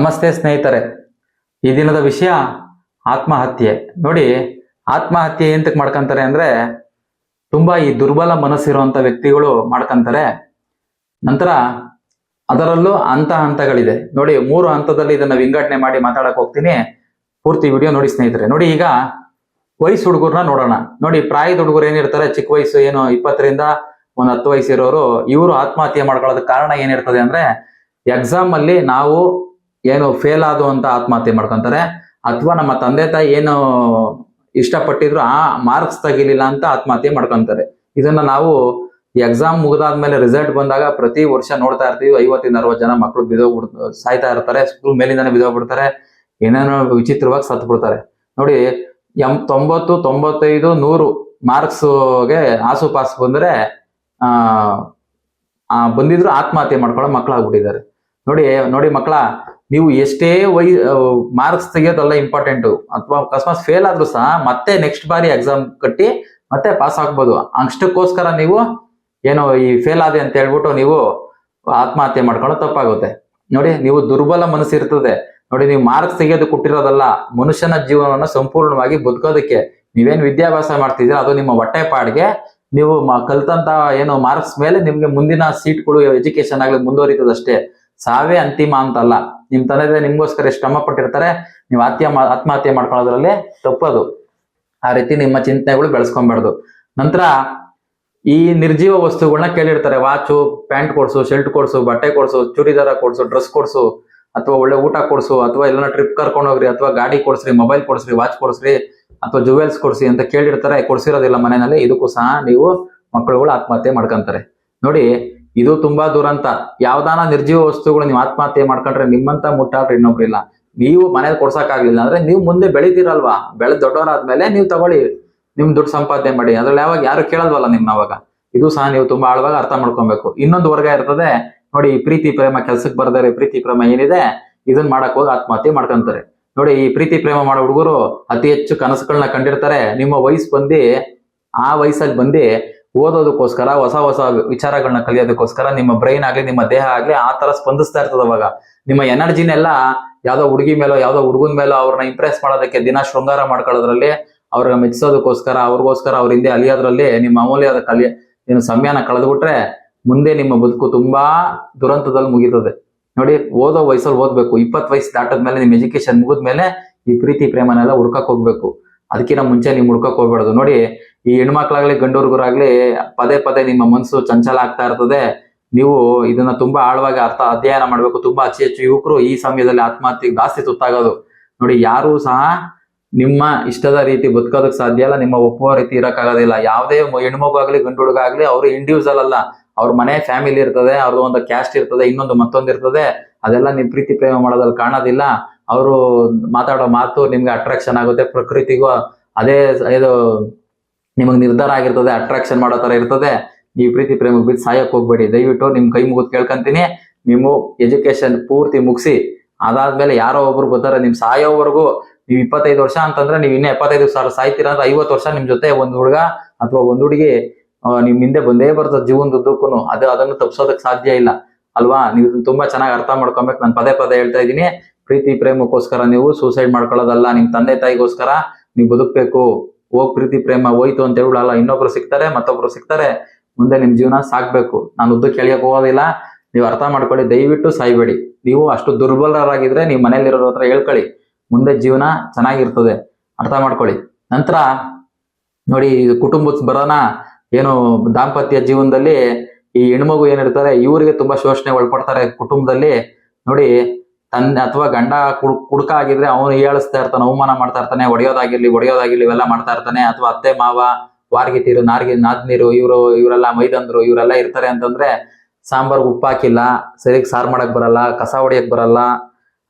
ನಮಸ್ತೆ ಸ್ನೇಹಿತರೆ. ಈ ದಿನದ ವಿಷಯ ಆತ್ಮಹತ್ಯೆ. ನೋಡಿ, ಆತ್ಮಹತ್ಯೆ ಎಂತಕ್ ಮಾಡ್ಕೊಂತಾರೆ ಅಂದ್ರೆ, ತುಂಬಾ ಈ ದುರ್ಬಲ ಮನಸ್ಸಿರುವಂತ ವ್ಯಕ್ತಿಗಳು ಮಾಡ್ಕೊಂತಾರೆ. ನಂತರ ಅದರಲ್ಲೂ ಹಂತ ಹಂತಗಳಿದೆ. ನೋಡಿ, ಮೂರು ಹಂತದಲ್ಲಿ ಇದನ್ನ ವಿಂಗಡಣೆ ಮಾಡಿ ಮಾತಾಡಕ್ ಹೋಗ್ತೀನಿ. ಪೂರ್ತಿ ವಿಡಿಯೋ ನೋಡಿ ಸ್ನೇಹಿತರೆ. ನೋಡಿ, ಈಗ ವಯಸ್ಸು ಹುಡುಗರನ್ನ ನೋಡೋಣ. ನೋಡಿ, ಪ್ರಾಯದ ಹುಡುಗರು ಏನಿರ್ತಾರೆ, ಚಿಕ್ಕ ವಯಸ್ಸು ಏನು ಇಪ್ಪತ್ತರಿಂದ ಒಂದು ಹತ್ತು ವಯಸ್ಸಿರೋರು, ಇವರು ಆತ್ಮಹತ್ಯೆ ಮಾಡ್ಕೊಳ್ಳೋದಕ್ಕೆ ಕಾರಣ ಏನಿರ್ತದೆ ಅಂದ್ರೆ ಎಕ್ಸಾಮ್ ಅಲ್ಲಿ ನಾವು ಏನು ಫೇಲ್ ಆದು ಅಂತ ಆತ್ಮಹತ್ಯೆ ಮಾಡ್ಕೊಂತಾರೆ. ಅಥವಾ ನಮ್ಮ ತಂದೆ ತಾಯಿ ಏನು ಇಷ್ಟಪಟ್ಟಿದ್ರು ಆ ಮಾರ್ಕ್ಸ್ ತೆಗಿಲಿಲ್ಲ ಅಂತ ಆತ್ಮಹತ್ಯೆ ಮಾಡ್ಕೊಂತಾರೆ. ಇದನ್ನ ನಾವು ಎಕ್ಸಾಮ್ ಮುಗಿದಾದ್ಮೇಲೆ ರಿಸಲ್ಟ್ ಬಂದಾಗ ಪ್ರತಿ ವರ್ಷ ನೋಡ್ತಾ ಇರ್ತೀವಿ. ಐವತ್ತಿಂದ ಅರವತ್ತು ಜನ ಮಕ್ಕಳು ಬಿದೋಗ್ಬಿಡ್ ಸಾಯ್ತಾ ಇರ್ತಾರೆ. ಸ್ಕೂಲ್ ಮೇಲಿಂದಾನೆ ಬಿದೋಗ್ಬಿಡ್ತಾರೆ ಏನೇನೋ ವಿಚಿತ್ರವಾಗಿ ಸತ್ತು ಬಿಡ್ತಾರೆ. ನೋಡಿ ಎಂ ತೊಂಬತ್ತು ತೊಂಬತ್ತೈದು ನೂರು ಮಾರ್ಕ್ಸ್ಗೆ ಆಸುಪಾಸು ಬಂದ್ರೆ ಆ ಆ, ಬಂದಿದ್ರು ಆತ್ಮಹತ್ಯೆ ಮಾಡ್ಕೊಳ್ಳೋ ಮಕ್ಕಳಾಗ್ಬಿಟ್ಟಿದ್ದಾರೆ ನೋಡಿ ನೋಡಿ ಮಕ್ಕಳ ನೀವು ಎಷ್ಟೇ ವೈ ಮಾರ್ಕ್ಸ್ ತೆಗಿಯೋದಲ್ಲ ಇಂಪಾರ್ಟೆಂಟು ಅಥವಾ ಅಕಸ್ಮಾತ್ ಫೇಲ್ ಆದ್ರೂ ಸಹ ಮತ್ತೆ ನೆಕ್ಸ್ಟ್ ಬಾರಿ ಎಕ್ಸಾಮ್ ಕಟ್ಟಿ ಮತ್ತೆ ಪಾಸ್ ಆಗ್ಬೋದು. ಅಷ್ಟಕ್ಕೋಸ್ಕರ ನೀವು ಏನೋ ಈ ಫೇಲ್ ಆದೆ ಅಂತ ಹೇಳ್ಬಿಟ್ಟು ನೀವು ಆತ್ಮಹತ್ಯೆ ಮಾಡ್ಕೊಳ್ಳೋ ತಪ್ಪಾಗುತ್ತೆ. ನೋಡಿ, ನೀವು ದುರ್ಬಲ ಮನಸ್ಸು ಇರ್ತದೆ. ನೋಡಿ, ನೀವು ಮಾರ್ಕ್ಸ್ ತೆಗೆಯೋದು ಕೊಟ್ಟಿರೋದಲ್ಲ, ಮನುಷ್ಯನ ಜೀವನವನ್ನು ಸಂಪೂರ್ಣವಾಗಿ ಬದುಕೋದಕ್ಕೆ ನೀವೇನ್ ವಿದ್ಯಾಭ್ಯಾಸ ಮಾಡ್ತಿದ್ದೀರಾ, ಅದು ನಿಮ್ಮ ಹೊಟ್ಟೆ ಪಾಡ್ಗೆ. ನೀವು ಕಲ್ತಂತ ಏನು ಮಾರ್ಕ್ಸ್ ಮೇಲೆ ನಿಮ್ಗೆ ಮುಂದಿನ ಸೀಟ್ಗಳು ಎಜುಕೇಶನ್ ಆಗ್ಲಿ ಮುಂದುವರಿತದಷ್ಟೇ. ಸಾವೇ ಅಂತಿಮ ಅಂತಲ್ಲ. ನಿಮ್ ತಂದೆ ನಿಮ್ಗೋಸ್ಕರ ಎಷ್ಟು ಶ್ರಮ ಪಟ್ಟಿರ್ತಾರೆ ನೀವು ಆತ್ಮ ಆತ್ಮಹತ್ಯೆ ಮಾಡ್ಕೊಳ್ಳೋದ್ರಲ್ಲಿ ತಪ್ಪದು. ಆ ರೀತಿ ನಿಮ್ಮ ಚಿಂತನೆಗಳು ಬೆಳೆಸ್ಕೊಂಬಾರ್ದು. ನಂತರ ಈ ನಿರ್ಜೀವ ವಸ್ತುಗಳನ್ನ ಕೇಳಿರ್ತಾರೆ. ವಾಚು, ಪ್ಯಾಂಟ್ ಕೊಡ್ಸು, ಶರ್ಟ್ ಕೊಡ್ಸು, ಬಟ್ಟೆ ಕೊಡ್ಸು, ಚೂಡಿದಾರ ಕೊಡ್ಸು, ಡ್ರೆಸ್ ಕೊಡ್ಸು, ಅಥವಾ ಒಳ್ಳೆ ಊಟ ಕೊಡ್ಸು, ಅಥವಾ ಎಲ್ಲ ಟ್ರಿಪ್ ಕರ್ಕೊಂಡು ಹೋಗ್ರಿ, ಅಥವಾ ಗಾಡಿ ಕೊಡ್ಸ್ರಿ ಮೊಬೈಲ್ ಕೊಡ್ಸ್ರಿ ವಾಚ್ ಕೊಡ್ಸ್ರಿ, ಅಥವಾ ಜುವೆಲ್ಸ್ ಕೊಡ್ಸಿ ಅಂತ ಕೇಳಿರ್ತಾರೆ. ಕೊಡ್ಸಿರೋದಿಲ್ಲ ಮನೆಯಲ್ಲಿ. ಇದಕ್ಕೂ ಸಹ ನೀವು ಮಕ್ಕಳುಗಳು ಆತ್ಮಹತ್ಯೆ ಮಾಡ್ಕೊಂತಾರೆ. ನೋಡಿ ಇದು ತುಂಬಾ ದುರಂತ. ಯಾವ್ದಾನ ನಿರ್ಜೀವ ವಸ್ತುಗಳು ನೀವು ಆತ್ಮಹತ್ಯೆ ಮಾಡ್ಕೊಂಡ್ರೆ ನಿಮ್ಮಂತ ಮುಟ್ಟಾಡ್ರಿ ಇನ್ನೊಬ್ರಿಲ್ಲ ನೀವು ಮನೇಲಿ ಕೊಡ್ಸಕ್ಕಾಗ್ಲಿಲ್ಲ ಅಂದ್ರೆ ನೀವು ಮುಂದೆ ಬೆಳಿತೀರಲ್ವಾ? ಬೆಳೆದ್ ದೊಡ್ಡವರಾದ್ಮೇಲೆ ನೀವು ತಗೊಳ್ಳಿ. ನಿಮ್ ದುಡ್ಡು ಸಂಪಾದನೆ ಮಾಡಿ. ಅದ್ರಲ್ಲಿ ಯಾವಾಗ ಯಾರು ಕೇಳಲ್ವಲ್ಲ ನಿಮ್ನ ಅವಾಗ? ಇದು ಸಹ ನೀವು ತುಂಬಾ ಆಳವಾಗಿ ಅರ್ಥ ಮಾಡ್ಕೊಬೇಕು. ಇನ್ನೊಂದು ವರ್ಗ ಇರ್ತದೆ. ನೋಡಿ, ಈ ಪ್ರೀತಿ ಪ್ರೇಮ ಕೆಲ್ಸಕ್ಕೆ ಬರ್ದಾರೆ ಪ್ರೀತಿ ಪ್ರೇಮ ಏನಿದೆ? ಇದನ್ನ ಮಾಡಕ್ ಹೋಗಿ ಆತ್ಮಹತ್ಯೆ ಮಾಡ್ಕೊಂತಾರೆ. ನೋಡಿ, ಈ ಪ್ರೀತಿ ಪ್ರೇಮ ಮಾಡೋ ಹುಡುಗರು ಅತಿ ಹೆಚ್ಚು ಕನಸುಗಳನ್ನ ಕಂಡಿರ್ತಾರೆ. ನಿಮ್ಮ ವಯಸ್ಸು ಬಂದು, ಆ ವಯಸ್ಸಲ್ಲಿ ಬಂದು ಓದೋದಕ್ಕೋಸ್ಕರ, ಹೊಸ ಹೊಸ ವಿಚಾರಗಳನ್ನ ಕಲಿಯೋದಕ್ಕೋಸ್ಕರ, ನಿಮ್ಮ ಬ್ರೈನ್ ಆಗ್ಲಿ, ನಿಮ್ಮ ದೇಹ ಆಗ್ಲಿ ಆ ತರ ಸ್ಪಂದಿಸ್ತಾ ಇರ್ತದ ಅವಾಗ. ನಿಮ್ಮ ಎನರ್ಜಿನೆಲ್ಲ ಯಾವ್ದೋ ಹುಡುಗಿ ಮೇಲೋ, ಯಾವ್ದೋ ಹುಡುಗನ ಮೇಲೋ ಅವ್ರನ್ನ ಇಂಪ್ರೆಸ್ ಮಾಡೋದಕ್ಕೆ ದಿನ ಶೃಂಗಾರ ಮಾಡ್ಕೊಳ್ಳೋದ್ರಲ್ಲಿ ಅವ್ರನ್ನ ಮೆಚ್ಚಿಸೋದಕ್ಕೋಸ್ಕರ ಅವ್ರಿಗೋಸ್ಕರ ಅವ್ರ ಹಿಂದೆ ಅಲಿಯೋದ್ರಲ್ಲಿ ನಿಮ್ಮ ಅಮೂಲ್ಯವಾದ ಕಲಿಯ ನಿಮ್ಮ ಸಮಯನ ಕಳೆದ್ಬಿಟ್ರೆ ಮುಂದೆ ನಿಮ್ಮ ಬದುಕು ತುಂಬಾ ದುರಂತದಲ್ಲಿ ಮುಗಿತದೆ. ನೋಡಿ, ಓದೋ ವಯಸ್ಸಲ್ಲಿ ಓದ್ಬೇಕು. ಇಪ್ಪತ್ತು ವಯಸ್ಸು ದಾಟದ್ಮೇಲೆ, ನಿಮ್ಮ ಎಜುಕೇಶನ್ ಮುಗಿದ್ಮೇಲೆ ಈ ಪ್ರೀತಿ, ಪ್ರೇಮನೆಲ್ಲ ಹುಡ್ಕಕ್ ಹೋಗ್ಬೇಕು. ಅದಕ್ಕಿಂತ ಮುಂಚೆ ನೀವು ಹುಡ್ಕಕ್ ಹೋಗ್ಬಾರ್ದು. ನೋಡಿ, ಈ ಹೆಣ್ಮಕ್ಳಾಗ್ಲಿ ಗಂಡು ಹುಡುಗರಾಗ್ಲಿ ಪದೇ ಪದೇ ನಿಮ್ಮ ಮನಸ್ಸು ಚಂಚಲ ಆಗ್ತಾ ಇರ್ತದೆ. ನೀವು ಇದನ್ನ ತುಂಬಾ ಆಳವಾಗಿ ಅರ್ಥ, ಅಧ್ಯಯನ ಮಾಡ್ಬೇಕು. ತುಂಬಾ ಅತಿ ಹೆಚ್ಚು ಯುವಕರು ಈ ಸಮಯದಲ್ಲಿ ಆತ್ಮಹತ್ಯೆಗೆ ಜಾಸ್ತಿ ತುತ್ತಾಗೋದು. ನೋಡಿ, ಯಾರು ಸಹ ನಿಮ್ಮ ಇಷ್ಟದ ರೀತಿ ಬದುಕೋದಕ್ಕೆ ಸಾಧ್ಯ ಇಲ್ಲ. ನಿಮ್ಮ ಒಪ್ಪುವ ರೀತಿ ಇರಕ್ಕಾಗೋದಿಲ್ಲ ಯಾವುದೇ ಹೆಣ್ಮಗು ಆಗ್ಲಿ ಗಂಡು ಹುಡುಗ ಆಗ್ಲಿ ಅವರು ಇಂಡಿವಿಜುವಲ್ ಅಲ್ಲ ಅವ್ರ ಮನೆ ಫ್ಯಾಮಿಲಿ ಇರ್ತದೆ ಅವ್ರದ್ದು ಒಂದು ಕ್ಯಾಸ್ಟ್ ಇರ್ತದೆ, ಇನ್ನೊಂದು ಮತ್ತೊಂದು ಇರ್ತದೆ ಅದೆಲ್ಲ ನೀವು ಪ್ರೀತಿ ಪ್ರೇಮ ಮಾಡೋದ್ರಲ್ಲಿ ಕಾಣೋದಿಲ್ಲ. ಅವರು ಮಾತಾಡೋ ಮಾತು ನಿಮ್ಗೆ ಅಟ್ರಾಕ್ಷನ್ ಆಗುತ್ತೆ, ಪ್ರಕೃತಿಗೂ ಅದೇ ಇದು ನಿಮಗೆ ನಿರ್ಧಾರ ಆಗಿರ್ತದೆ ಅಟ್ರಾಕ್ಷನ್ ಮಾಡೋ ತರ ಇರ್ತದೆ. ನೀವು ಪ್ರೀತಿ ಪ್ರೇಮ ಬಿದ್ದು ಸಾಯಕ್ ಹೋಗ್ಬೇಡಿ. ದಯವಿಟ್ಟು ನಿಮ್ ಕೈ ಮುಗಿದು ಕೇಳ್ಕೊಂತೀನಿ. ನೀವು ಎಜುಕೇಶನ್ ಪೂರ್ತಿ ಮುಗಿಸಿ, ಅದಾದ್ಮೇಲೆ ಯಾರೋ ಒಬ್ರು ಬರ್ತಾರೆ ನಿಮ್ ಸಾಯೋವರೆಗೂ ನೀವು ಇಪ್ಪತ್ತೈದು ವರ್ಷ ಅಂತಂದ್ರೆ ನೀವು ಇನ್ನೂ ಎಪ್ಪತ್ತೈದು ಸಾವಿರ ಸಾಯ್ತೀರಾ ಅಂದ್ರೆ ಐವತ್ತು ವರ್ಷ ನಿಮ್ ಜೊತೆ ಒಂದ್ ಹುಡುಗ ಅಥವಾ ಒಂದ್ ಹುಡುಗಿ ನಿಮ್ ಹಿಂದೆ ಬಂದೇ ಬರ್ತದೆ ಜೀವನದುದ್ದಕ್ಕೂ ಅದು ಅದನ್ನು ತಪ್ಪಿಸೋದಕ್ಕೆ ಸಾಧ್ಯ ಇಲ್ಲ. ಅಲ್ವಾ? ನೀವು ತುಂಬಾ ಚೆನ್ನಾಗಿ ಅರ್ಥ ಮಾಡ್ಕೊಬೇಕು. ನಾನು ಪದೇ ಪದೇ ಹೇಳ್ತಾ ಇದ್ದೀನಿ. ಪ್ರೀತಿ, ಪ್ರೇಮಕ್ಕೋಸ್ಕರ ನೀವು ಸೂಸೈಡ್ ಮಾಡ್ಕೊಳ್ಳೋದಲ್ಲ, ನಿಮ್ ತಂದೆ ತಾಯಿಗೋಸ್ಕರ ನೀವು ಬದುಕಬೇಕು. ಹೋಗ್ ಪ್ರೀತಿ, ಪ್ರೇಮ ಹೋಯ್ತು ಅಂತ ಹೇಳಲ್ಲ ಇನ್ನೊಬ್ರು ಸಿಗ್ತಾರೆ ಮತ್ತೊಬ್ರು ಸಿಗ್ತಾರೆ ಮುಂದೆ ನಿಮ್ ಜೀವನ ಸಾಕ್ಬೇಕು. ನಾನು ಉದ್ದಕ್ಕೆ ಕೇಳಿಯಕ್ ಹೋಗೋದಿಲ್ಲ, ನೀವು ಅರ್ಥ ಮಾಡ್ಕೊಳ್ಳಿ, ದಯವಿಟ್ಟು ಸಾಯ್ಬೇಡಿ. ನೀವು ಅಷ್ಟು ದುರ್ಬಲರಾಗಿದ್ರೆ ನೀವು ಮನೇಲಿರೋರ ಹತ್ರ ಹೇಳ್ಕೊಳ್ಳಿ, ಮುಂದೆ ಜೀವನ ಚೆನ್ನಾಗಿರ್ತದೆ. ಅರ್ಥ ಮಾಡ್ಕೊಳ್ಳಿ. ನಂತರ, ನೋಡಿ ಕುಟುಂಬದ ಬರೋಣ ಏನು ದಾಂಪತ್ಯ ಜೀವನದಲ್ಲಿ ಈ ಹೆಣ್ಮಗು ಏನಿರ್ತಾರೆ, ಇವರಿಗೆ ತುಂಬಾ ಶೋಷಣೆ ಒಳಪಡ್ತಾರೆ ಕುಟುಂಬದಲ್ಲಿ. ನೋಡಿ ತನ್ನ ಅಥವಾ ಗಂಡ ಕುಡ್, ಕುಡ್ಕ ಆಗಿದ್ರೆ ಅವನು ಹೇಳಿಸ್ತಾ ಇರ್ತಾನೆ, ಅವಮಾನ ಮಾಡ್ತಾ ಇರ್ತಾನೆ, ಒಡೆಯೋದಾಗಿರ್ಲಿ ಹೊಡೆಯೋದಾಗಿರ್ಲಿ ಇವೆಲ್ಲ ಮಾಡ್ತಾ ಇರ್ತಾನೆ, ಅಥವಾ ಅತ್ತೆ, ಮಾವ ವಾರ್ಗಿತೀರು ನಾರ್ಗಿ, ನಾದ್ನೀರು, ಇವರು, ಇವರೆಲ್ಲ ಮೈದಂದ್ರು, ಇವರೆಲ್ಲ ಇರ್ತಾರೆ ಅಂತಂದ್ರೆ ಸಾಂಬಾರ್ ಉಪ್ಪಾಕಿಲ್ಲ ಸರಿಗ್ ಸಾರು ಮಾಡಕ್ ಬರಲ್ಲ, ಕಸ ಹೊಡಿಯಕ್ ಬರಲ್ಲ,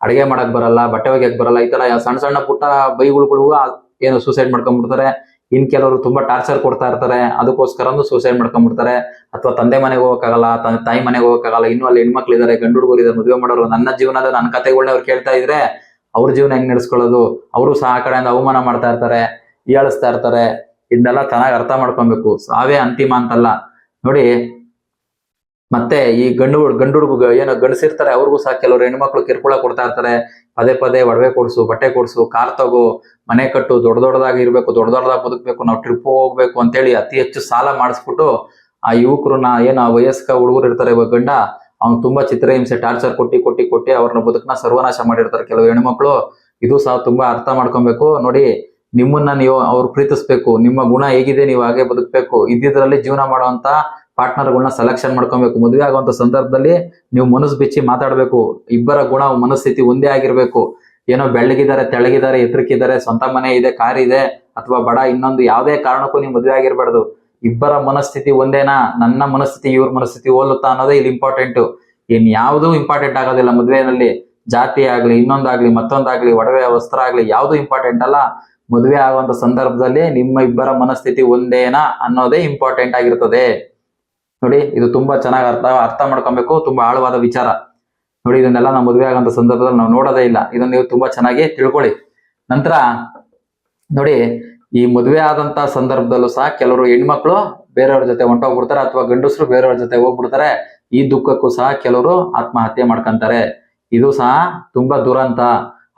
ಅಡಿಗೆ ಮಾಡಕ್ ಬರಲ್ಲ, ಬಟ್ಟೆ ಒಗ್ಯಕ್ ಬರಲ್ಲ, ಈ ತರ ಸಣ್ಣ ಸಣ್ಣ ಪುಟ್ಟ ಬೈಗುಳುಗಳು ಏನು ಸೂಸೈಡ್ ಮಾಡ್ಕೊಂಡ್ಬಿಡ್ತಾರೆ. ಇನ್ ಕೆಲವರು ತುಂಬಾ ಟಾರ್ಚರ್ ಕೊಡ್ತಾ ಇರ್ತಾರೆ ಅದಕ್ಕೋಸ್ಕರನು ಸೂಸೈಡ್ ಮಾಡ್ಕೊಂಡ್ಬಿಡ್ತಾರೆ. ಅಥವಾ ತಂದೆ ಮನೆಗೆ ಹೋಗಕ್ಕಾಗಲ್ಲ ತಾಯಿ ಮನೆಗೆ ಹೋಗಕ್ಕಾಗಲ್ಲ, ಇನ್ನು ಅಲ್ಲಿ ಹೆಣ್ಮಕ್ಳು ಇದಾರೆ ಗಂಡು ಹುಡುಗರು ಇದಾರೆ ಮದುವೆ ಮಾಡೋರು, ನನ್ನ ಜೀವನದ ನನ್ನ ಕತೆಗಳನ್ನ ಅವ್ರು ಕೇಳ್ತಾ ಇದ್ರೆ ಅವ್ರ ಜೀವನ ಹೆಂಗ್ ನಡೆಸ್ಕೊಳ್ಳೋದು? ಅವರು ಸಹ ಆ ಕಡೆಯಿಂದ ಅವಮಾನ ಮಾಡ್ತಾ ಇರ್ತಾರೆ ಹೀಯಾಳಿಸ್ತಾ ಇರ್ತಾರೆ. ಇದನ್ನೆಲ್ಲ ಚೆನ್ನಾಗಿ ಅರ್ಥ ಮಾಡ್ಕೊಬೇಕು. ಸಾವೇ ಅಂತಿಮ ಅಂತಲ್ಲ. ನೋಡಿ ಮತ್ತೆ ಈ ಗಂಡು ಗಂಡು ಹುಡುಗ ಏನೋ ಗಂಡಸಿರ್ತಾರೆ, ಅವ್ರಿಗೂ ಸಹ ಕೆಲವರು ಹೆಣ್ಮಕ್ಳು ಕಿರ್ಕುಳ ಕೊಡ್ತಾ ಇರ್ತಾರೆ. ಪದೇ ಪದೇ ಒಡವೆ ಕೊಡ್ಸು, ಬಟ್ಟೆ ಕೊಡ್ಸು, ಕಾರ್ ತಗೋ, ಮನೆ ಕಟ್ಟು, ದೊಡ್ಡ ದೊಡ್ಡದಾಗಿ ಇರ್ಬೇಕು, ದೊಡ್ಡ ದೊಡ್ಡದಾಗಿ ಬದುಕಬೇಕು, ನಾವು ಟ್ರಿಪ್ ಹೋಗ್ಬೇಕು ಅಂತೇಳಿ ಅತಿ ಹೆಚ್ಚು ಸಾಲ ಮಾಡಿಸ್ಬಿಟ್ಟು ಆ ಯುವಕರನ್ನ ಏನು ಆ ವಯಸ್ಕ ಹುಡುಗರು ಇರ್ತಾರೆ ಇವಾಗ ಗಂಡ, ಅವ್ನು ತುಂಬಾ ಚಿತ್ರಹಿಂಸೆ, ಟಾರ್ಚರ್ ಕೊಟ್ಟಿ ಕೊಟ್ಟಿ ಕೊಟ್ಟಿ ಅವ್ರನ್ನ ಬದುಕನ್ನ ಸರ್ವನಾಶ ಮಾಡಿರ್ತಾರೆ ಕೆಲವು ಹೆಣ್ಮಕ್ಳು. ಇದು ಸಹ ತುಂಬಾ ಅರ್ಥ ಮಾಡ್ಕೊಬೇಕು. ನೋಡಿ, ನಿಮ್ಮನ್ನ ನೀವು ಅವ್ರು ಪ್ರೀತಿಸ್ಬೇಕು, ನಿಮ್ಮ ಗುಣ ಹೇಗಿದೆ, ನೀವು ಹಾಗೆ ಬದುಕಬೇಕು. ಇದ್ದಿದ್ರಲ್ಲಿ ಜೀವನ ಮಾಡುವಂತ ಪಾರ್ಟ್ನರ್ಗಳನ್ನ ಸೆಲೆಕ್ಷನ್ ಮಾಡ್ಕೊಬೇಕು. ಮದುವೆ ಆಗುವಂತ ಸಂದರ್ಭದಲ್ಲಿ ನೀವು ಮನಸ್ಸು ಬಿಚ್ಚಿ ಮಾತಾಡಬೇಕು. ಇಬ್ಬರ ಗುಣ, ಮನಸ್ಥಿತಿ ಒಂದೇ ಆಗಿರ್ಬೇಕು. ಏನೋ ಬೆಳ್ಳಗಿದ್ದಾರೆ ತೆಳಗಿದ್ದಾರೆ ಎತ್ತರಕ್ಕಿದ್ದಾರೆ ಸ್ವಂತ ಮನೆ ಇದೆ, ಕಾರ್ ಇದೆ, ಅಥವಾ ಬಡ ಇನ್ನೊಂದು ಯಾವುದೇ ಕಾರಣಕ್ಕೂ ನೀವು ಮದುವೆ ಆಗಿರ್ಬಾರ್ದು. ಇಬ್ಬರ ಮನಸ್ಥಿತಿ ಒಂದೇನಾ? ನನ್ನ ಮನಸ್ಥಿತಿ, ಇವ್ರ ಮನಸ್ಥಿತಿ ಹೋಲುತ್ತಾ ಅನ್ನೋದೇ ಇಲ್ಲಿ ಇಂಪಾರ್ಟೆಂಟ್ ಇನ್ ಯಾವುದು ಇಂಪಾರ್ಟೆಂಟ್ ಆಗೋದಿಲ್ಲ ಮದುವೆನಲ್ಲಿ. ಜಾತಿ ಆಗ್ಲಿ, ಇನ್ನೊಂದಾಗ್ಲಿ, ಮತ್ತೊಂದಾಗ್ಲಿ, ಒಡವೆ, ವಸ್ತ್ರ ಆಗ್ಲಿ, ಯಾವುದು ಇಂಪಾರ್ಟೆಂಟ್ ಅಲ್ಲ. ಮದುವೆ ಆಗುವಂತ ಸಂದರ್ಭದಲ್ಲಿ ನಿಮ್ಮ ಇಬ್ಬರ ಮನಸ್ಥಿತಿ ಒಂದೇನಾ ಅನ್ನೋದೇ ಇಂಪಾರ್ಟೆಂಟ್ ಆಗಿರ್ತದೆ. ನೋಡಿ, ಇದು ತುಂಬಾ ಚೆನ್ನಾಗಿ ಅರ್ಥ ಅರ್ಥ ಮಾಡ್ಕೊಬೇಕು, ತುಂಬಾ ಆಳವಾದ ವಿಚಾರ. ನೋಡಿ, ಇದನ್ನೆಲ್ಲ ನಾವು ಮದುವೆ ಆಗಂತ ಸಂದರ್ಭದಲ್ಲಿ ನಾವು ನೋಡೋದೇ ಇಲ್ಲ. ಇದನ್ನ ನೀವು ತುಂಬಾ ಚೆನ್ನಾಗಿ ತಿಳ್ಕೊಳ್ಳಿ. ನಂತರ, ನೋಡಿ, ಈ ಮದುವೆ ಆದಂತ ಸಂದರ್ಭದಲ್ಲೂ ಸಹ ಕೆಲವರು ಹೆಣ್ಮಕ್ಳು ಬೇರೆಯವ್ರ ಜೊತೆ ಹೊಂಟೋಗ್ಬಿಡ್ತಾರೆ ಅಥವಾ ಗಂಡಸರು ಬೇರೆಯವ್ರ ಜೊತೆ ಹೋಗ್ಬಿಡ್ತಾರೆ. ಈ ದುಃಖಕ್ಕೂ ಸಹ ಕೆಲವರು ಆತ್ಮಹತ್ಯೆ ಮಾಡ್ಕೊಂತಾರೆ. ಇದು ಸಹ ತುಂಬಾ ದುರಂತ.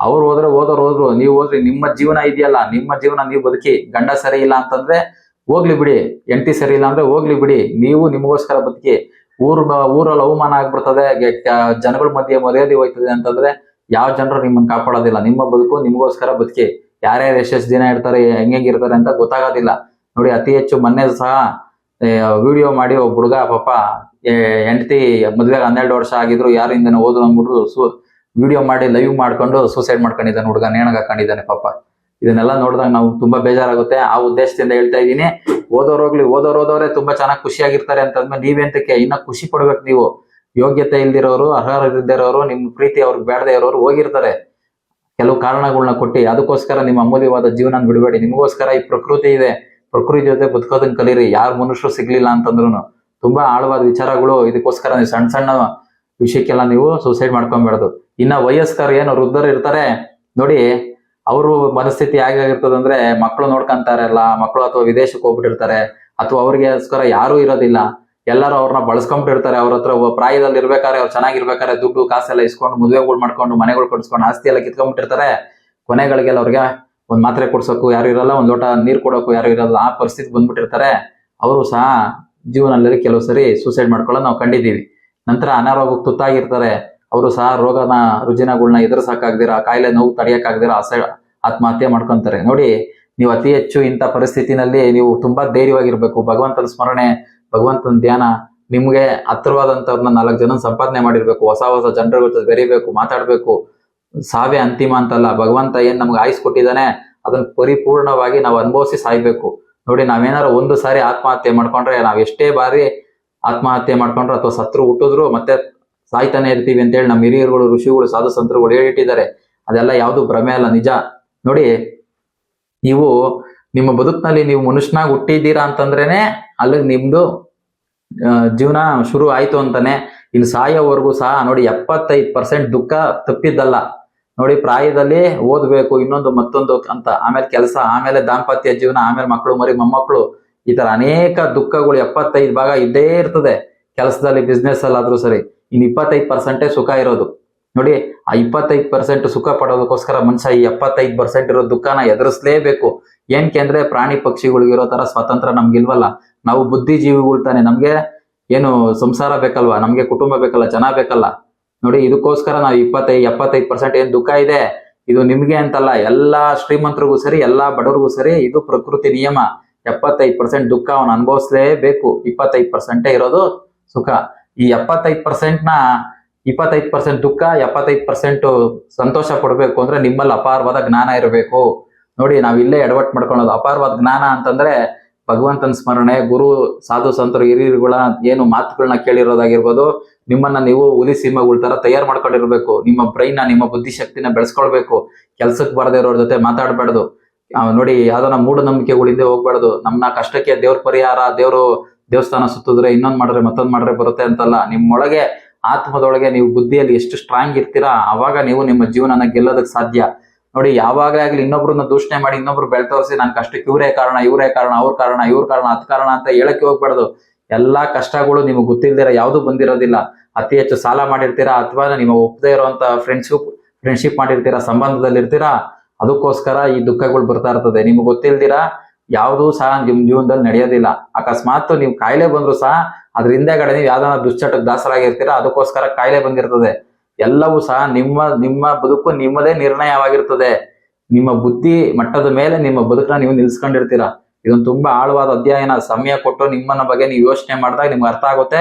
ಅವ್ರು ಹೋದ್ರೆ ಹೋದ್ರು ಹೋದ್ರು. ನೀವು ಹೋದ್ರಿ ನಿಮ್ಮ ಜೀವನ ಇದೆಯಲ್ಲ, ನಿಮ್ಮ ಜೀವನ ನೀವು ಬದುಕಿ. ಗಂಡ ಸರಿ ಇಲ್ಲ ಅಂತಂದ್ರೆ ಹೋಗ್ಲಿ ಬಿಡಿ ಎಂಟಿ ಸರಿ ಇಲ್ಲ ಅಂದ್ರೆ ಹೋಗ್ಲಿ ಬಿಡಿ. ನೀವು ನಿಮಗೋಸ್ಕರ ಬದುಕಿ, ಊರ್ ಊರಲ್ಲಿ ಅವಮಾನ ಆಗ್ಬಿಡ್ತದೆ ಜನಗಳ ಮಧ್ಯೆ ಮರ್ಯಾದೆ ಹೋಯ್ತದೆ ಅಂತಂದ್ರೆ ಯಾವ ಜನರು ನಿಮ್ಮನ್ನ ಕಾಪಾಡೋದಿಲ್ಲ. ನಿಮ್ಮ ಬದುಕು ನಿಮಗೋಸ್ಕರ ಬದುಕಿ. ಯಾರ್ಯಾರು ಎಷ್ಟೆಷ್ಟು ದಿನ ಇರ್ತಾರೆ, ಹೆಂಗ್ ಇರ್ತಾರೆ ಅಂತ ಗೊತ್ತಾಗೋದಿಲ್ಲ. ನೋಡಿ, ಅತಿ ಹೆಚ್ಚು ಮೊನ್ನೆ ಸಹ ವಿಡಿಯೋ ಮಾಡಿ ಒಬ್ಬ ಹುಡುಗ, ಪಾಪ ಹೆಂಡತಿ ಮದ್ವೆಗೆ ಹನ್ನೆರಡು ವರ್ಷ ಆಗಿದ್ರು ಯಾರು ಹಿಂದೆನೆ ಓದು ಅಂದ್ಬಿಟ್ರು ಸು, ವಿಡಿಯೋ ಮಾಡಿ ಲೈವ್ ಮಾಡ್ಕೊಂಡು ಸೂಸೈಡ್ ಮಾಡ್ಕೊಂಡಿದ್ದಾನೆ ಹುಡುಗ ನೇಣಗ ಹಾಕೊಂಡಿದ್ದಾನೆ ಪಾಪ. ಇದನ್ನೆಲ್ಲ ನೋಡಿದಾಗ ನಾವು ತುಂಬಾ ಬೇಜಾರಾಗುತ್ತೆ. ಆ ಉದ್ದೇಶದಿಂದ ಹೇಳ್ತಾ ಇದ್ದೀನಿ. ಓದೋರ್ ಹೋಗ್ಲಿ, ಓದೋರ್ ಓದೋರೆ ತುಂಬಾ ಚೆನ್ನಾಗಿ ಖುಷಿಯಾಗಿರ್ತಾರೆ ಅಂತಂದ್ಮೇಲೆ ನೀವೆಂತಕ್ಕೆ ಇನ್ನ ಖುಷಿ ಪಡ್ಬೇಕು ನೀವು. ಯೋಗ್ಯತೆ ಇಲ್ದಿರೋರು ಅರ್ಹರಿದ್ದಿರೋರು ನಿಮ್ ಪ್ರೀತಿ ಅವ್ರಿಗೆ ಬೇಡದೇ ಇರೋರು ಹೋಗಿರ್ತಾರೆ. ಕೆಲವು ಕಾರಣಗಳನ್ನ ಕೊಟ್ಟು, ಅದಕ್ಕೋಸ್ಕರ ನಿಮ್ಮ ಅಮೂಲ್ಯವಾದ ಜೀವನ ಬಿಡಬೇಡಿ. ನಿಮಗೋಸ್ಕರ ಈ ಪ್ರಕೃತಿ ಇದೆ. ಪ್ರಕೃತಿ ಜೊತೆ ಬದುಕೋದನ್ನ ಕಲೀರಿ. ಯಾರು ಮನುಷ್ಯರು ಸಿಗ್ಲಿಲ್ಲ ಅಂತಂದ್ರು ತುಂಬಾ ಆಳವಾದ ವಿಚಾರಗಳು. ಇದಕ್ಕೋಸ್ಕರ ನೀವು ಸಣ್ಣ ಸಣ್ಣ ವಿಷಯಕ್ಕೆಲ್ಲ ನೀವು ಸೂಸೈಡ್ ಮಾಡ್ಕೊಂಬೇಡ್ದು. ಇನ್ನ ವಯಸ್ಕರು ಏನು ವೃದ್ಧರು ಇರ್ತಾರೆ. ನೋಡಿ ಅವರು ಮನಸ್ಥಿತಿ ಹೇಗಾಗಿರ್ತದೆ ಅಂದ್ರೆ ಮಕ್ಕಳು ನೋಡ್ಕೊಂತಾರಲ್ಲ ಮಕ್ಕಳು ಅಥವಾ ವಿದೇಶಕ್ಕೆ ಹೋಗ್ಬಿಟ್ಟಿರ್ತಾರೆ, ಅಥವಾ ಅವ್ರಿಗೋಸ್ಕರ ಯಾರು ಇರೋದಿಲ್ಲ, ಎಲ್ಲರೂ ಅವ್ರನ್ನ ಬಳಸ್ಕೊಂಡ್ಬಿಟ್ಟಿರ್ತಾರೆ ಅವ್ರ ಹತ್ರ ಪ್ರಾಯದಲ್ಲಿ ಇರ್ಬೇಕಾದ್ರೆ ಅವ್ರು ಚೆನ್ನಾಗಿರ್ಬೇಕಾದ್ರೆ ದುಡ್ಡು, ಕಾಸೆಲ್ಲ ಇಸ್ಕೊಂಡು ಮದುವೆಗಳು ಮಾಡ್ಕೊಂಡು, ಮನೆಗಳು ಕೊಡಿಸ್ಕೊಂಡು ಆಸ್ತಿ ಎಲ್ಲ ಕಿತ್ಕೊಂಡ್ಬಿಟ್ಟಿರ್ತಾರೆ ಕೊನೆಗಳಿಗೆಲ್ಲ ಅವ್ರಿಗೆ ಒಂದ್ ಮಾತ್ರೆ ಕೊಡ್ಸೋಕು ಯಾರು ಇರಲ್ಲ, ಒಂದ್ ಲೋಟ ನೀರು ಕೊಡೋಕು ಯಾರು ಇರಲ್ಲ, ಆ ಪರಿಸ್ಥಿತಿ ಬಂದ್ಬಿಟ್ಟಿರ್ತಾರೆ. ಅವರು ಸಹ ಜೀವನದಲ್ಲಿ ಕೆಲವು ಸರಿ ಸೂಸೈಡ್ ಮಾಡ್ಕೊಳ್ಳೋದು ನಾವು ಕಂಡಿದ್ದೀವಿ. ನಂತರ ಅನಾರೋಗ್ಯಕ್ಕೆ ತುತ್ತಾಗಿರ್ತಾರೆ ಅವರು ಸಹ ರೋಗನ ರುಜಿನಗಳನ್ನ ಎದುರಿಸಕ್ಕಾಗ್ದಿರ ಕಾಯಿಲೆ ನೋವು ತಡೆಯಕ್ಕಾಗ್ದಿರ ಅಸ ಆತ್ಮಹತ್ಯೆ ಮಾಡ್ಕೊಂತಾರೆ. ನೋಡಿ, ನೀವು ಅತಿ ಹೆಚ್ಚು ಇಂಥ ಪರಿಸ್ಥಿತಿನಲ್ಲಿ ನೀವು ತುಂಬಾ ಧೈರ್ಯವಾಗಿರ್ಬೇಕು. ಭಗವಂತನ ಸ್ಮರಣೆ, ಭಗವಂತನ ಧ್ಯಾನ ನಿಮ್ಗೆ ಹತ್ರವಾದಂತವ್ರನ್ನ ನಾಲ್ಕು ಜನ ಸಂಪಾದನೆ ಮಾಡಿರ್ಬೇಕು. ಹೊಸ ಹೊಸ ಜನರ ಜೊತೆ ಬೆರಿಬೇಕು, ಮಾತಾಡ್ಬೇಕು. ಸಾವೇ ಅಂತಿಮ ಅಂತಲ್ಲ. ಭಗವಂತ ಏನ್ ನಮ್ಗೆ ಆಯ್ಸ್ಕೊಟ್ಟಿದ್ದಾನೆ ಅದನ್ನ ಪರಿಪೂರ್ಣವಾಗಿ ನಾವು ಅನುಭವಿಸಿ ಸಾಯ್ಬೇಕು. ನೋಡಿ ನಾವೇನಾರು ಒಂದು ಸಾರಿ ಆತ್ಮಹತ್ಯೆ ಮಾಡ್ಕೊಂಡ್ರೆ ನಾವ್ ಎಷ್ಟೇ ಬಾರಿ ಆತ್ಮಹತ್ಯೆ ಮಾಡ್ಕೊಂಡ್ರೆ ಅಥವಾ ಸತ್ರು ಹುಟ್ಟಿದ್ರು ಮತ್ತೆ ಸಾಯ್ತಾನೆ ಇರ್ತೀವಿ ಅಂತ ಹೇಳಿ ನಮ್ಮ ಹಿರಿಯರುಗಳು, ಋಷಿಗಳು ಸಾಧು ಸಂತರುಗಳು ಹೇಳಿಟ್ಟಿದ್ದಾರೆ. ಅದೆಲ್ಲ ಯಾವುದು ಭ್ರಮೆ ಅಲ್ಲ, ನಿಜ. ನೋಡಿ, ನೀವು ನಿಮ್ಮ ಬದುಕಿನಲ್ಲಿ ನೀವು ಮನುಷ್ಯನಾಗಿ ಹುಟ್ಟಿದ್ದೀರಾ ಅಂತಂದ್ರೇನೆ ಅಲ್ಲಿ ನಿಮ್ದು ಜೀವನ ಶುರು ಆಯ್ತು ಅಂತಾನೆ. ಇನ್ನು ಸಾಯೋವರೆಗೂ ಸಹ ನೋಡಿ ಎಪ್ಪತ್ತೈದು ಪರ್ಸೆಂಟ್ ದುಃಖ ತಪ್ಪಿದ್ದಲ್ಲ. ನೋಡಿ, ಪ್ರಾಯದಲ್ಲಿ ಓದ್ಬೇಕು, ಇನ್ನೊಂದು ಮತ್ತೊಂದು ಅಂತ. ಆಮೇಲೆ ಕೆಲಸ, ಆಮೇಲೆ ದಾಂಪತ್ಯ ಜೀವನ, ಆಮೇಲೆ ಮಕ್ಕಳು, ಮರಿ ಮೊಮ್ಮಕ್ಕಳು. ಈ ತರ ಅನೇಕ ದುಃಖಗಳು ಎಪ್ಪತ್ತೈದು ಭಾಗ ಇದ್ದೇ ಇರ್ತದೆ. ಕೆಲಸದಲ್ಲಿ ಬಿಸ್ನೆಸ್ ಅಲ್ಲಾದ್ರೂ ಸರಿ ಇನ್ನು ಇಪ್ಪತ್ತೈದು ಪರ್ಸೆಂಟೇ ಸುಖ ಇರೋದು. ನೋಡಿ, ಆ ಇಪ್ಪತ್ತೈದು ಪರ್ಸೆಂಟ್ ಸುಖ ಪಡೋದಕ್ಕೋಸ್ಕರ ಮನುಷ್ಯ ಈ ಎಪ್ಪತ್ತೈದು ಪರ್ಸೆಂಟ್ ಇರೋ ದುಃಖನ ಎದುರಿಸ್ಲೇಬೇಕು. ಏನಕ್ಕೆ ಅಂದ್ರೆ ಪ್ರಾಣಿ ಪಕ್ಷಿಗಳಿಗೆ ಇರೋ ತರ ಸ್ವತಂತ್ರ ನಮ್ಗಿಲ್ವಲ್ಲ. ನಾವು ಬುದ್ಧಿಜೀವಿಗಳು ತಾನೆ, ನಮ್ಗೆ ಏನು ಸಂಸಾರ ಬೇಕಲ್ವಾ? ನಮ್ಗೆ ಕುಟುಂಬ ಬೇಕಲ್ಲ, ಜನ ಬೇಕಲ್ಲ. ನೋಡಿ, ಇದಕ್ಕೋಸ್ಕರ ನಾವು ಇಪ್ಪತ್ತೈದು, ಎಪ್ಪತ್ತೈದು ಪರ್ಸೆಂಟ್ ಏನ್ ದುಃಖ ಇದೆ? ಇದು ನಿಮ್ಗೆ ಅಂತಲ್ಲ, ಎಲ್ಲಾ ಶ್ರೀಮಂತರಿಗೂ ಸರಿ, ಎಲ್ಲಾ ಬಡವರಿಗೂ ಸರಿ, ಇದು ಪ್ರಕೃತಿ ನಿಯಮ. ಎಪ್ಪತ್ತೈದು ಪರ್ಸೆಂಟ್ ದುಃಖ ಅವನು ಅನುಭವಿಸಲೇಬೇಕು. ಇಪ್ಪತ್ತೈದು ಪರ್ಸೆಂಟೇ ಇರೋದು ಸುಖ. ಈ ಎಪ್ಪತ್ತೈದು ಪರ್ಸೆಂಟ್ನ, ಇಪ್ಪತ್ತೈದು ಪರ್ಸೆಂಟ್ ದುಃಖ, ಎಪ್ಪತ್ತೈದು ಪರ್ಸೆಂಟ್ ಸಂತೋಷ ಪಡ್ಬೇಕು ಅಂದ್ರೆ ನಿಮ್ಮಲ್ಲಿ ಅಪಾರವಾದ ಜ್ಞಾನ ಇರಬೇಕು. ನೋಡಿ, ನಾವ್ ಇಲ್ಲೇ ಎಡವಟ್ ಮಾಡ್ಕೊಳ್ಳೋದು. ಅಪಾರವಾದ ಜ್ಞಾನ ಅಂತಂದ್ರೆ ಭಗವಂತನ ಸ್ಮರಣೆ, ಗುರು, ಸಾಧು ಸಂತರು, ಹಿರಿಯರುಗಳ ಏನು ಮಾತುಗಳನ್ನ ಕೇಳಿರೋದಾಗಿರ್ಬೋದು, ನಿಮ್ಮನ್ನ ನೀವು ಹುಲಿ ಸಿಂಹಗಳ ತರ ತಯಾರು ಮಾಡ್ಕೊಂಡಿರ್ಬೇಕು. ನಿಮ್ಮ ಬ್ರೈನ್ ನಿಮ್ಮ ಬುದ್ಧಿಶಕ್ತಿನ ಬೆಳೆಸ್ಕೊಳ್ಬೇಕು. ಕೆಲ್ಸಕ್ಕೆ ಬರದೇ ಇರೋರ ಜೊತೆ ಮಾತಾಡಬಾರ್ದು. ನೋಡಿ ಯಾವ್ದನ ಮೂಢನಂಬಿಕೆಗಳಿಂದ ಹೋಗ್ಬಾರ್ದು. ನಮ್ಮನ್ನ ಕಷ್ಟಕ್ಕೆ ದೇವ್ರ ಪರಿಹಾರ, ದೇವ್ರು ದೇವಸ್ಥಾನ ಸುತ್ತಿದ್ರೆ ಇನ್ನೊಂದು ಮಾಡಿದ್ರೆ ಮತ್ತೊಂದು ಮಾಡಿದ್ರೆ ಬರುತ್ತೆ ಅಂತಲ್ಲ, ನಿಮ್ಮೊಳಗೆ ಆತ್ಮದೊಳಗೆ ನೀವು ಬುದ್ಧಿಯಲ್ಲಿ ಎಷ್ಟು ಸ್ಟ್ರಾಂಗ್ ಇರ್ತೀರಾ, ಅವಾಗ ನೀವು ನಿಮ್ಮ ಜೀವನನ ಗೆಲ್ಲೋದಕ್ಕೆ ಸಾಧ್ಯ. ನೋಡಿ, ಯಾವಾಗಲೇ ಆಗಲಿ ಇನ್ನೊಬ್ರನ್ನ ದೂಷಣೆ ಮಾಡಿ ಇನ್ನೊಬ್ರು ಬೆಳೆ ತೋರಿಸಿ ನನ್ ಕಷ್ಟಕ್ಕೆ ಇವರೇ ಕಾರಣ ಇವರೇ ಕಾರಣ, ಅವ್ರ ಕಾರಣ, ಇವ್ರ ಕಾರಣ, ಅದ್ ಕಾರಣ ಅಂತ ಹೇಳಕ್ಕೆ ಹೋಗ್ಬಾರ್ದು. ಎಲ್ಲಾ ಕಷ್ಟಗಳು ನಿಮಗೆ ಗೊತ್ತಿಲ್ದಿರ ಯಾವುದು ಬಂದಿರೋದಿಲ್ಲ. ಅತಿ ಹೆಚ್ಚು ಸಾಲ ಮಾಡಿರ್ತೀರಾ, ಅಥವಾ ನಿಮ್ಮ ಒಪ್ಪದೇ ಇರುವಂತ ಫ್ರೆಂಡ್ಶಿಪ್ ಫ್ರೆಂಡ್ಶಿಪ್ ಮಾಡಿರ್ತೀರಾ ಸಂಬಂಧದಲ್ಲಿ ಇರ್ತೀರಾ ಅದಕ್ಕೋಸ್ಕರ ಈ ದುಃಖಗಳು ಬರ್ತಾ ಇರ್ತದೆ. ನಿಮ್ಗೆ ಗೊತ್ತಿಲ್ದಿರಾ ಯಾವ್ದು ಸಹ ನಿಮ್ ಜೀವನದಲ್ಲಿ ನಡೆಯೋದಿಲ್ಲ. ಅಕಸ್ಮಾತ್ ನೀವು ಕಾಯಿಲೆ ಬಂದ್ರು ಸಹ ಅದ್ರ ಹಿಂದೆಗಡೆ ನೀವು ಯಾವ್ದಾರ ದುಶ್ಚಟಕ್ಕೆ ದಾಸರಾಗಿರ್ತೀರಾ, ಅದಕ್ಕೋಸ್ಕರ ಕಾಯಿಲೆ ಬಂದಿರ್ತದೆ. ಎಲ್ಲವೂ ಸಹ ನಿಮ್ಮ ನಿಮ್ಮ ಬದುಕು ನಿಮ್ಮದೇ ನಿರ್ಣಯವಾಗಿರ್ತದೆ. ನಿಮ್ಮ ಬುದ್ಧಿ ಮಟ್ಟದ ಮೇಲೆ ನಿಮ್ಮ ಬದುಕನ್ನ ನೀವು ನಿಲ್ಸ್ಕೊಂಡಿರ್ತೀರಾ. ಇದೊಂದು ತುಂಬಾ ಆಳವಾದ ಅಧ್ಯಯನ. ಸಮಯ ಕೊಟ್ಟು ನಿಮ್ಮನ್ನ ಬಗ್ಗೆ ನೀವು ಯೋಚನೆ ಮಾಡಿದಾಗ ನಿಮ್ಗೆ ಅರ್ಥ ಆಗುತ್ತೆ.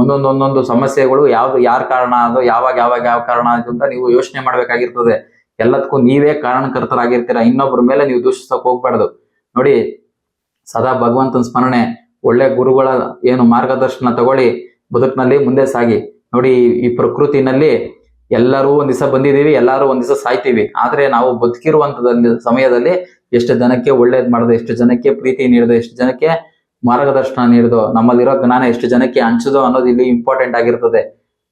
ಒಂದೊಂದು ಒಂದೊಂದು ಸಮಸ್ಯೆಗಳು ಯಾವ್ದು ಯಾರ ಕಾರಣ ಅದು, ಯಾವಾಗ ಯಾವಾಗ ಯಾವ ಕಾರಣ ಅಂತ ನೀವು ಯೋಚನೆ ಮಾಡ್ಬೇಕಾಗಿರ್ತದೆ. ಎಲ್ಲದಕ್ಕೂ ನೀವೇ ಕಾರಣಕರ್ತರಾಗಿರ್ತೀರಾ. ಇನ್ನೊಬ್ಬರ ಮೇಲೆ ನೀವು ದೂಷಿಸಕ್ ಹೋಗ್ಬಾರ್ದು. ನೋಡಿ, ಸದಾ ಭಗವಂತನ ಸ್ಮರಣೆ, ಒಳ್ಳೆ ಗುರುಗಳ ಏನು ಮಾರ್ಗದರ್ಶನ ತಗೊಳ್ಳಿ, ಬದುಕಿನಲ್ಲಿ ಮುಂದೆ ಸಾಗಿ. ನೋಡಿ, ಈ ಪ್ರಕೃತಿನಲ್ಲಿ ಎಲ್ಲರೂ ಒಂದ್ ದಿವಸ ಬಂದಿದ್ದೀವಿ, ಎಲ್ಲರೂ ಒಂದ್ ದಿವಸ ಸಾಯ್ತೀವಿ. ಆದ್ರೆ ನಾವು ಬದುಕಿರುವಂತ ಸಮಯದಲ್ಲಿ ಎಷ್ಟು ಜನಕ್ಕೆ ಒಳ್ಳೇದ್ ಮಾಡೋದು, ಎಷ್ಟು ಜನಕ್ಕೆ ಪ್ರೀತಿ ನೀಡಿದೆ, ಎಷ್ಟು ಜನಕ್ಕೆ ಮಾರ್ಗದರ್ಶನ ನೀಡಿದು, ನಮ್ಮಲ್ಲಿರೋ ಜ್ಞಾನ ಎಷ್ಟು ಜನಕ್ಕೆ ಹಂಚುದು ಅನ್ನೋದು ಇಲ್ಲಿ ಇಂಪಾರ್ಟೆಂಟ್ ಆಗಿರ್ತದೆ.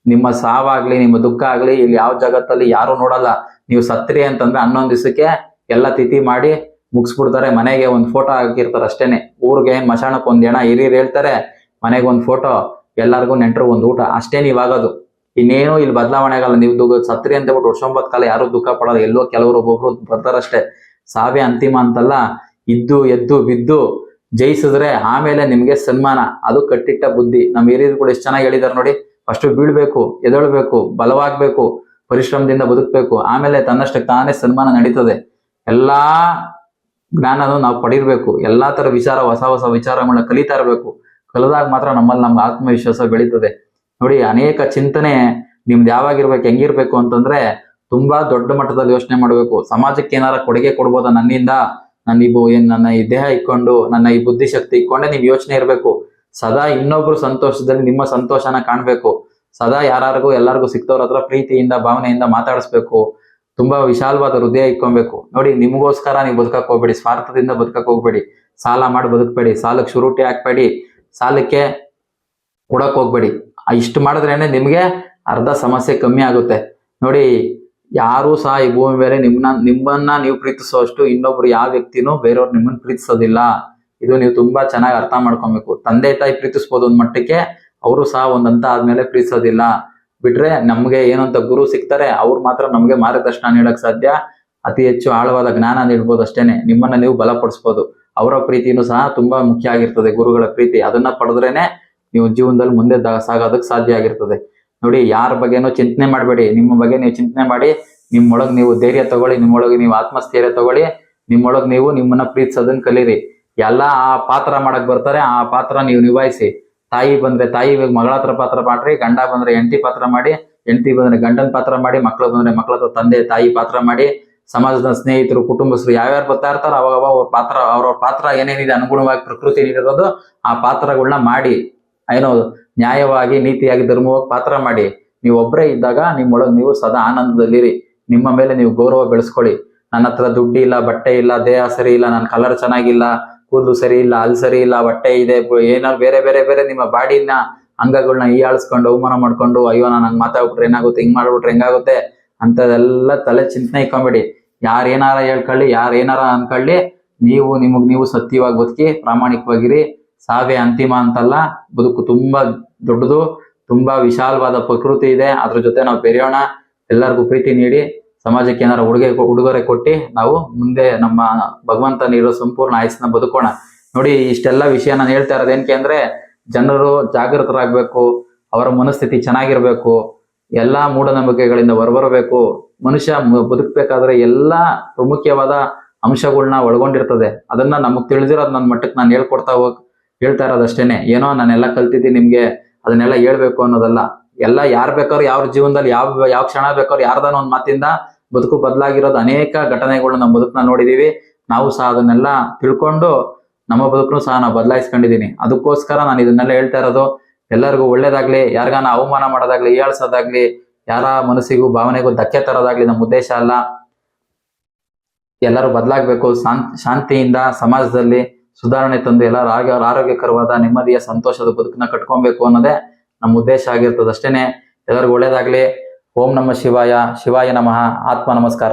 ನಿಮ್ಮ ಸಾವಾಗ್ಲಿ, ನಿಮ್ಮ ದುಃಖ ಆಗ್ಲಿ, ಇಲ್ಲಿ ಯಾವ ಜಗತ್ತಲ್ಲಿ ಯಾರು ನೋಡಲ್ಲ. ನೀವು ಸತ್ರಿ ಅಂತಂದ್ರೆ ಹನ್ನೊಂದು ದಿವಸಕ್ಕೆ ಎಲ್ಲ ತಿಥಿ ಮಾಡಿ ಮುಗಿಸ್ಬಿಡ್ತಾರೆ, ಮನೆಗೆ ಒಂದು ಫೋಟೋ ಹಾಕಿರ್ತಾರೆ ಅಷ್ಟೇನೆ. ಊರಿಗೆ ಮಶಾಣಕ್ಕೆ ಒಂದು ಜನ ಹಿರಿಯರು ಹೇಳ್ತಾರೆ, ಮನೆಗೆ ಒಂದು ಫೋಟೋ ಎಲ್ಲರಿಗೂ ನೆಂಟರು ಒಂದು ಊಟ. ಅಷ್ಟೇನು ಇವಾಗದು ಇನ್ನೇನು ಇಲ್ಲಿ ಬದಲಾವಣೆ ಆಗಲ್ಲ ನೀವು ಸತ್ರಿ ಅಂತ ಬಿಟ್ಟು ವರ್ಷೊಂಬತ್ತು ಕಾಲ ಯಾರು ದುಃಖ ಪಡೋದು ಎಲ್ಲೋ ಕೆಲವರು ಒಬ್ಬೊಬ್ರು ಬರ್ತಾರಷ್ಟೇ ಸಾವೇ ಅಂತಿಮ ಅಂತಲ್ಲ, ಇದ್ದು, ಎದ್ದು, ಬಿದ್ದು, ಜಯಿಸಿದ್ರೆ ಆಮೇಲೆ ನಿಮ್ಗೆ ಸನ್ಮಾನ. ಅದು ಕಟ್ಟಿಟ್ಟ ಬುದ್ಧಿ. ನಮ್ಮ ಹಿರಿಯರು ಕೂಡ ಎಷ್ಟು ಚೆನ್ನಾಗಿ ಹೇಳಿದಾರೆ ನೋಡಿ. ಫಸ್ಟ್ ಬೀಳ್ಬೇಕು ಎದಳ್ಬೇಕು ಬಲವಾಗ್ಬೇಕು, ಪರಿಶ್ರಮದಿಂದ ಬದುಕಬೇಕು. ಆಮೇಲೆ ತನ್ನಷ್ಟಕ್ಕೆ ತಾನೇ ಸನ್ಮಾನ ನಡೀತದೆ. ಎಲ್ಲಾ ಜ್ಞಾನನು ನಾವು ಪಡಿರ್ಬೇಕು. ಎಲ್ಲಾ ತರ ವಿಚಾರ, ಹೊಸ ಹೊಸ ವಿಚಾರಗಳನ್ನ ಕಲಿತಾ ಇರಬೇಕು. ಕಲಿದಾಗ ಮಾತ್ರ ನಮ್ಮಲ್ಲಿ ನಮ್ಗೆ ಆತ್ಮವಿಶ್ವಾಸ ಬೆಳೀತದೆ. ನೋಡಿ, ಅನೇಕ ಚಿಂತನೆ ನಿಮ್ದು ಯಾವಾಗಿರ್ಬೇಕು, ಹೆಂಗಿರ್ಬೇಕು ಅಂತಂದ್ರೆ ತುಂಬಾ ದೊಡ್ಡ ಮಟ್ಟದಲ್ಲಿ ಯೋಚನೆ ಮಾಡಬೇಕು. ಸಮಾಜಕ್ಕೆ ಏನಾರ ಕೊಡುಗೆ ಕೊಡ್ಬೋದ ನನ್ನಿಂದ? ನನ್ನ ಈ ಏನ್ ನನ್ನ ಈ ದೇಹ ಇಕ್ಕೊಂಡು, ನನ್ನ ಈ ಬುದ್ಧಿಶಕ್ತಿ ಇಕ್ಕೊಂಡೆ ನೀವು ಯೋಚನೆ ಇರಬೇಕು. ಸದಾ ಇನ್ನೊಬ್ರು ಸಂತೋಷದಲ್ಲಿ ನಿಮ್ಮ ಸಂತೋಷನ ಕಾಣ್ಬೇಕು. ಸದಾ ಯಾರಿಗೂ ಎಲ್ಲರಿಗೂ ಸಿಕ್ತವ್ರ ಹತ್ರ ಪ್ರೀತಿಯಿಂದ, ಭಾವನೆಯಿಂದ ಮಾತಾಡಿಸ್ಬೇಕು. ತುಂಬಾ ವಿಶಾಲವಾದ ಹೃದಯ ಇಟ್ಕೊಬೇಕು. ನೋಡಿ, ನಿಮಗೋಸ್ಕರ ನೀವು ಬದುಕಕ್ ಹೋಗ್ಬೇಡಿ, ಸ್ವಾರ್ಥದಿಂದ ಬದುಕಕ್ ಹೋಗ್ಬೇಡಿ, ಸಾಲ ಮಾಡಿ ಬದುಕಬೇಡಿ, ಸಾಲಕ್ಕೆ ಶುರುಟಿ ಹಾಕ್ಬೇಡಿ, ಸಾಲಕ್ಕೆ ಕೊಡಕ್ ಹೋಗ್ಬೇಡಿ. ಇಷ್ಟು ಮಾಡಿದ್ರೇನೆ ನಿಮ್ಗೆ ಅರ್ಧ ಸಮಸ್ಯೆ ಕಮ್ಮಿ ಆಗುತ್ತೆ. ನೋಡಿ, ಯಾರೂ ಸಹ ಈ ಭೂಮಿ ಮೇಲೆ ನಿಮ್ಮನ್ನ ನಿಮ್ಮನ್ನ ನೀವು ಪ್ರೀತಿಸುವಷ್ಟು ಇನ್ನೊಬ್ರು ಯಾವ ವ್ಯಕ್ತಿನೂ ಬೇರೆಯವ್ರು ನಿಮ್ಮನ್ನ ಪ್ರೀತಿಸೋದಿಲ್ಲ. ಇದು ನೀವು ತುಂಬಾ ಚೆನ್ನಾಗಿ ಅರ್ಥ ಮಾಡ್ಕೊಬೇಕು. ತಂದೆ ತಾಯಿ ಪ್ರೀತಿಸ್ಬೋದು ಒಂದ್ ಮಟ್ಟಕ್ಕೆ, ಅವರು ಸಹ ಒಂದಂತ ಆದ್ಮೇಲೆ ಪ್ರೀತಿಸೋದಿಲ್ಲ. ಬಿಟ್ರೆ ನಮ್ಗೆ ಏನಂತ ಗುರು ಸಿಗ್ತಾರೆ, ಅವ್ರು ಮಾತ್ರ ನಮ್ಗೆ ಮಾರ್ಗದರ್ಶನ ನೀಡಕ್ ಸಾಧ್ಯ. ಅತಿ ಹೆಚ್ಚು ಆಳವಾದ ಜ್ಞಾನ ನೀಡ್ಬೋದು ಅಷ್ಟೇನೆ. ನಿಮ್ಮನ್ನ ನೀವು ಬಲಪಡಿಸ್ಬೋದು. ಅವರ ಪ್ರೀತಿನೂ ಸಹ ತುಂಬಾ ಮುಖ್ಯ ಆಗಿರ್ತದೆ, ಗುರುಗಳ ಪ್ರೀತಿ. ಅದನ್ನ ಪಡೆದ್ರೇನೆ ನೀವು ಜೀವನದಲ್ಲಿ ಮುಂದೆ ಸಾಗೋದಕ್ಕೆ ಸಾಧ್ಯ ಆಗಿರ್ತದೆ. ನೋಡಿ, ಯಾರ ಬಗ್ಗೆನೂ ಚಿಂತನೆ ಮಾಡಬೇಡಿ. ನಿಮ್ಮ ಬಗ್ಗೆ ನೀವು ಚಿಂತನೆ ಮಾಡಿ, ನಿಮ್ಮೊಳಗೆ ನೀವು ಧೈರ್ಯ ತಗೊಳ್ಳಿ, ನಿಮ್ಮೊಳಗೆ ನೀವು ಆತ್ಮಸ್ಥೈರ್ಯ ತಗೊಳ್ಳಿ, ನಿಮ್ಮೊಳಗೆ ನೀವು ನಿಮ್ಮನ್ನ ಪ್ರೀತಿಸೋದನ್ನ ಕಲೀರಿ. ಎಲ್ಲ ಆ ಪಾತ್ರ ಮಾಡಕ್ ಬರ್ತಾರೆ, ಆ ಪಾತ್ರ ನೀವು ನಿಭಾಯಿಸಿ. ತಾಯಿ ಬಂದ್ರೆ ತಾಯಿ ಮಗಳ ಹತ್ರ ಪಾತ್ರ ಮಾಡ್ರಿ, ಗಂಡ ಬಂದ್ರೆ ಹೆಂಡತಿ ಪಾತ್ರ ಮಾಡಿ, ಹೆಂಡತಿ ಬಂದ್ರೆ ಗಂಡನ ಪಾತ್ರ ಮಾಡಿ, ಮಕ್ಳು ಬಂದ್ರೆ ಮಕ್ಳ ಹತ್ರ ತಂದೆ, ತಾಯಿ ಪಾತ್ರ ಮಾಡಿ, ಸಮಾಜದ ಸ್ನೇಹಿತರು, ಕುಟುಂಬಸ್ಥರು ಯಾವ್ಯಾರು ಬರ್ತಾ ಇರ್ತಾರೋ ಅವಾಗ ಅವ್ರ ಪಾತ್ರ, ಅವ್ರವ್ರ ಪಾತ್ರ ಏನೇನಿದೆ, ಅನುಗುಣವಾಗಿ ಪ್ರಕೃತಿ ಏನಿರೋದು, ಆ ಪಾತ್ರಗಳನ್ನ ಮಾಡಿ, ಏನೋ ನ್ಯಾಯವಾಗಿ, ನೀತಿಯಾಗಿ, ಧರ್ಮವಾಗಿ ಪಾತ್ರ ಮಾಡಿ. ನೀವು ಒಬ್ಬರೇ ಇದ್ದಾಗ ನಿಮ್ಮೊಳಗೆ ನೀವು ಸದಾ ಆನಂದದಲ್ಲಿರಿ. ನಿಮ್ಮ ಮೇಲೆ ನೀವು ಗೌರವ ಬೆಳೆಸ್ಕೊಳ್ಳಿ. ನನ್ನ ಹತ್ರ ದುಡ್ಡು ಇಲ್ಲ ಬಟ್ಟೆ ಇಲ್ಲ, ದೇಹ ಸರಿ ಇಲ್ಲ ನನ್ನ ಕಲರ್ ಚೆನ್ನಾಗಿಲ್ಲ ಕೂದಲು ಸರಿ ಇಲ್ಲ ಅಲ್ಲಿ ಸರಿ ಇಲ್ಲ, ಬಟ್ಟೆ ಇದೆ ಏನಾದ್ರು ಏನೋ ಬೇರೆ ಬೇರೆ ಬೇರೆ ನಿಮ್ಮ ಬಾಡಿನ ಅಂಗಗಳನ್ನ ಹೀಯಾಳಿಸ್ಕೊಂಡು, ಅವಮಾನ ಮಾಡ್ಕೊಂಡು, ಅಯ್ಯೋ, ನಾನು ಹಂಗೆ ಮಾತಾಡ್ಬಿಟ್ರೆ ಏನಾಗುತ್ತೆ ಹಿಂಗ್ ಮಾಡ್ಬಿಟ್ರೆ ಹೆಂಗಾಗುತ್ತೆ ಅಂತದೆಲ್ಲ ತಲೆ ಚಿಂತನೆ ಇಕ್ಕೊಂಬಿಡಿ. ಯಾರು ಏನಾರ ಹೇಳ್ಕೊಳ್ಳಿ, ಯಾರು ಏನಾರ ಅನ್ಕೊಳ್ಳಿ. ನೀವು ನಿಮಗ್ ನೀವು ಸತ್ಯವಾಗಿ ಬದುಕಿ, ಪ್ರಾಮಾಣಿಕವಾಗಿರಿ. ಸಾವೇ ಅಂತಿಮ ಅಂತಲ್ಲ, ಬದುಕು ತುಂಬಾ ದೊಡ್ಡದು, ತುಂಬಾ ವಿಶಾಲವಾದ ಪ್ರಕೃತಿ ಇದೆ. ಅದ್ರ ಜೊತೆ ನಾವು ಬೆರೆಯೋಣ. ಎಲ್ಲರಿಗೂ ಪ್ರೀತಿ ನೀಡಿ. ಸಮಾಜಕ್ಕೆ ಏನಾರ ಉಡುಗೆ ಉಡುಗೊರೆ ಕೊಟ್ಟು ನಾವು ಮುಂದೆ ನಮ್ಮ ಭಗವಂತ ನೀಡೋ ಸಂಪೂರ್ಣ ಆಯಸ್ಸನ್ನ ಬದುಕೋಣ. ನೋಡಿ, ಇಷ್ಟೆಲ್ಲ ವಿಷಯ ನಾನು ಹೇಳ್ತಾ ಇರೋದು ಏನಕ್ಕೆ ಅಂದ್ರೆ, ಜನರು ಜಾಗೃತರಾಗಬೇಕು, ಅವರ ಮನಸ್ಥಿತಿ ಚೆನ್ನಾಗಿರ್ಬೇಕು, ಎಲ್ಲಾ ಮೂಢನಂಬಿಕೆಗಳಿಂದ ಹೊರಬರಬೇಕು. ಮನುಷ್ಯ ಬದುಕಬೇಕಾದ್ರೆ ಬದುಕ್ಬೇಕಾದ್ರೆ ಎಲ್ಲಾ ಪ್ರಮುಖವಾದ ಅಂಶಗಳನ್ನ ಒಳಗೊಂಡಿರ್ತದೆ. ಅದನ್ನ ನಮಗ್ ತಿಳಿದಿರೋದ್ ನನ್ನ ಮಟ್ಟಕ್ಕೆ ನಾನು ಹೇಳ್ಕೊಡ್ತಾ ಹೋಗ್ ಹೇಳ್ತಾ ಇರೋದಷ್ಟೇನೆ ಏನೋ ನಾನೆಲ್ಲ ಕಲ್ತಿದ್ದೀನಿ ನಿಮ್ಗೆ, ಅದನ್ನೆಲ್ಲ ಹೇಳ್ಬೇಕು ಅನ್ನೋದಲ್ಲ. ಎಲ್ಲ ಯಾರ್ ಬೇಕಾದ್ರೂ ಯಾವ ಜೀವನದಲ್ಲಿ, ಯಾವ ಯಾವ ಕ್ಷಣ ಬೇಕಾದ್ರೂ ಯಾರ್ದಾನ ಒಂದ್ ಮಾತಿಂದ ಬದುಕು ಬದಲಾಗಿರೋದು ಅನೇಕ ಘಟನೆಗಳನ್ನ ನಮ್ಮ ಬದುಕನ್ನ ನೋಡಿದೀವಿ. ನಾವು ಸಹ ಅದನ್ನೆಲ್ಲ ತಿಳ್ಕೊಂಡು ನಮ್ಮ ಬದುಕನ್ನು ಸಹ ನಾವು ಬದಲಾಯಿಸ್ಕೊಂಡಿದ್ದೀನಿ ಅದಕ್ಕೋಸ್ಕರ ನಾನು ಇದನ್ನೆಲ್ಲ ಹೇಳ್ತಾ ಇರೋದು. ಎಲ್ಲರಿಗೂ ಒಳ್ಳೇದಾಗ್ಲಿ, ಯಾರಿಗಾನ ಅವಮಾನ ಮಾಡೋದಾಗ್ಲಿ, ಏಳ್ಸೋದಾಗ್ಲಿ, ಯಾರ ಮನಸ್ಸಿಗೂ ಭಾವನೆಗೂ ಧಕ್ಕೆ ತರೋದಾಗ್ಲಿ ನಮ್ಮ ಉದ್ದೇಶ ಅಲ್ಲ. ಎಲ್ಲರೂ ಬದಲಾಗಬೇಕು. ಶಾಂತಿಯಿಂದ ಸಮಾಜದಲ್ಲಿ ಸುಧಾರಣೆ ತಂದು ಎಲ್ಲರ ಆರೋಗ್ಯ, ಆರೋಗ್ಯಕರವಾದ, ನೆಮ್ಮದಿಯ, ಸಂತೋಷದ ಬದುಕನ್ನ ಕಟ್ಕೊಬೇಕು ಅನ್ನೋದೇ ನಮ್ಮ ಉದ್ದೇಶ ಆಗಿರ್ತದೆ ಅಷ್ಟೇನೆ. ಎಲ್ಲರಿಗೂ ಒಳ್ಳೇದಾಗ್ಲಿ. ಓಂ ನಮ ಶಿವಾಯ ಶಿವಾಯ ನಮಃ ಆತ್ಮ ನಮಸ್ಕಾರ.